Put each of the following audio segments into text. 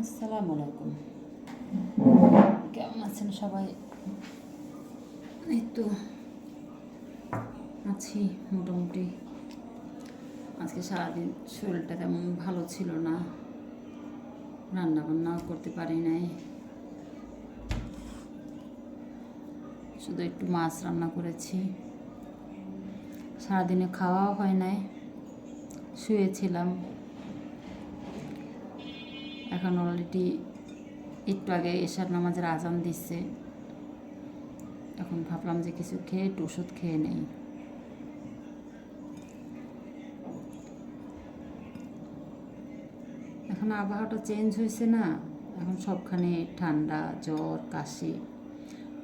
আসসালামু আলাইকুম। কেমন আছেন সবাই? এই তো আছি মোটামুটি। আজকে সারাদিন শরীরটা তেমন ভালো ছিল না। রান্না বান্নাও করতে পারি নাই। শুধু একটু মাছ রান্না করেছি। সারাদিনে খাওয়াও হয় নাই। শুয়েছিলাম। এখন অলরেডি একটু আগে এশার নামাজের আজান দিচ্ছে এখন ভাবলাম যে কিছু খেয়ে একটু ওষুধ খেয়ে নেই। এখন আবহাওয়াটা চেঞ্জ হয়েছে না, এখন সবখানে ঠান্ডা, জ্বর, কাশি।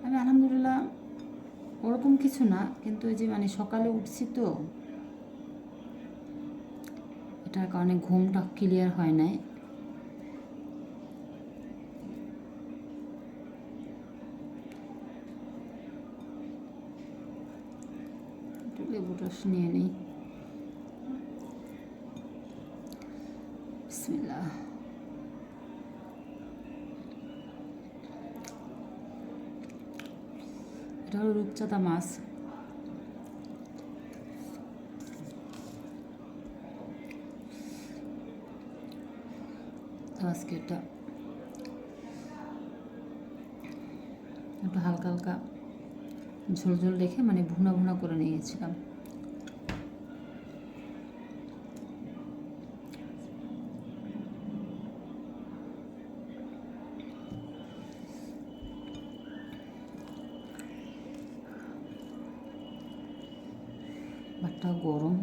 আমি আলহামদুলিল্লাহ ওরকম কিছু না, কিন্তু ওই যে মানে সকালে উঠছি তো, এটার কারণে ঘুমটা ক্লিয়ার হয় নাই। রস নিয়ে এটা হলো রূপচাঁদা মাছ আজকে এটা একটু হালকা হালকা ঝোল ঝোল রেখে মানে ভুনা ভুনা করে নিয়েছিলাম ভাতটা গরম।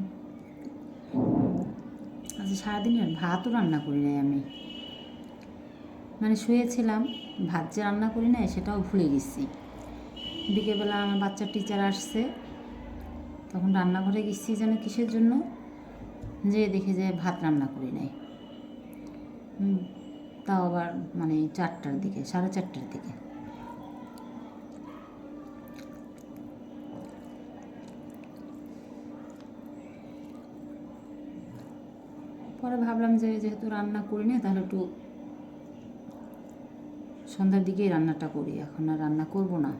আজ সারাদিন ভাতও রান্না করি নাই আমি। মানে শুয়েছিলাম, ভাত যে রান্না করি নাই সেটাও ভুলে গেছি। বিকেলবেলা আমার বাচ্চার টিচার আসছে, তখন রান্নাঘরে গেছি যেন কিসের জন্য? যে দেখে যে ভাত রান্না করি নাই। তাও আবার মানে চারটার দিকে, সাড়ে চারটার দিকে। পরে ভাবলাম যে যেহেতু রান্না করি না তাহলে একটু সন্ধ্যার দিকেই রান্নাটা করি। এখন আর রান্না করব না।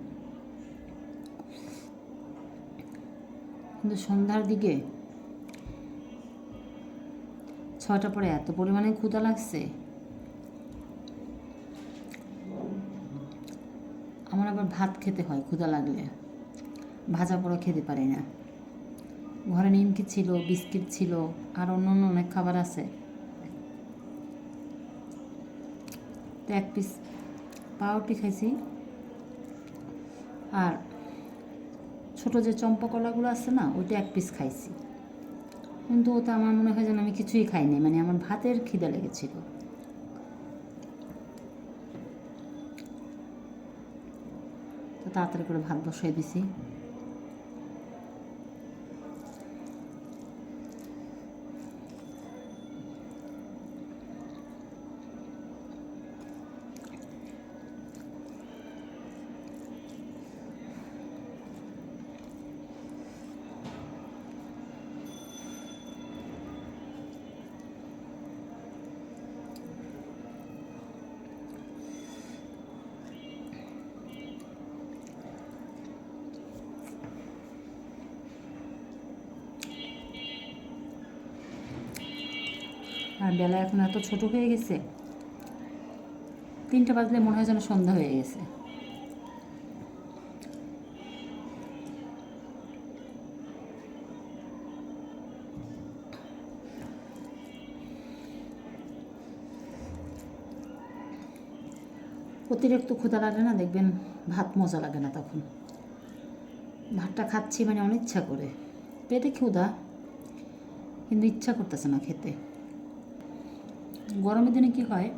কিন্তু সন্ধ্যার দিকে ছয়টা পরে এত পরিমাণে ক্ষুধা লাগছে। আমার আবার ভাত খেতে হয়, ক্ষুধা লাগলে। ভাজা পোড়া খেতে পারি না। ঘরে নিমকি ছিল, বিস্কিট ছিল, আর অন্য অন্য অনেক খাবার আছে। তো এক পিস পাউরুটি খাইছি। আর ছোট যে চম্পা কলাগুলো আছে না, ওইটা এক পিস খাইছি। কিন্তু ওটা আমার মনে হয় যেন আমি কিছুই খাইনি মানে আমার ভাতের খিদে লেগেছিল। তো তাড়াতাড়ি করে ভাত বসাই দিছি। আর বেলা এখন এত ছোট হয়ে গেছে। তিনটা বাজলে মনে হয় যেন সন্ধ্যা হয়ে গেছে। অতিরিক্ত ক্ষুধা লাগে না, দেখবেন ভাত মজা লাগে না তখন। ভাতটা খাচ্ছি মানে অনিচ্ছা করে। পেটে ক্ষুধা, কিন্তু ইচ্ছা করতেছে না খেতে। গরমের দিনে কি হয়?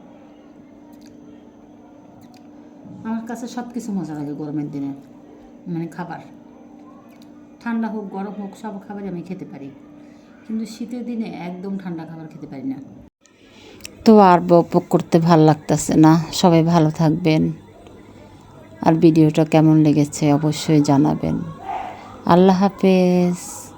আমার কাছে সব কিছু মজা লাগে গরমের দিনে মানে খাবার। ঠান্ডা হোক, গরম হোক, সব খাবারই আমি খেতে পারি। কিন্তু শীতের দিনে একদম ঠান্ডা খাবার খেতে পারি না। তো আর বক করতে ভালো লাগতেছে না। সবাই ভালো থাকবেন। আর ভিডিওটা কেমন লেগেছে অবশ্যই জানাবেন। আল্লাহ হাফেজ।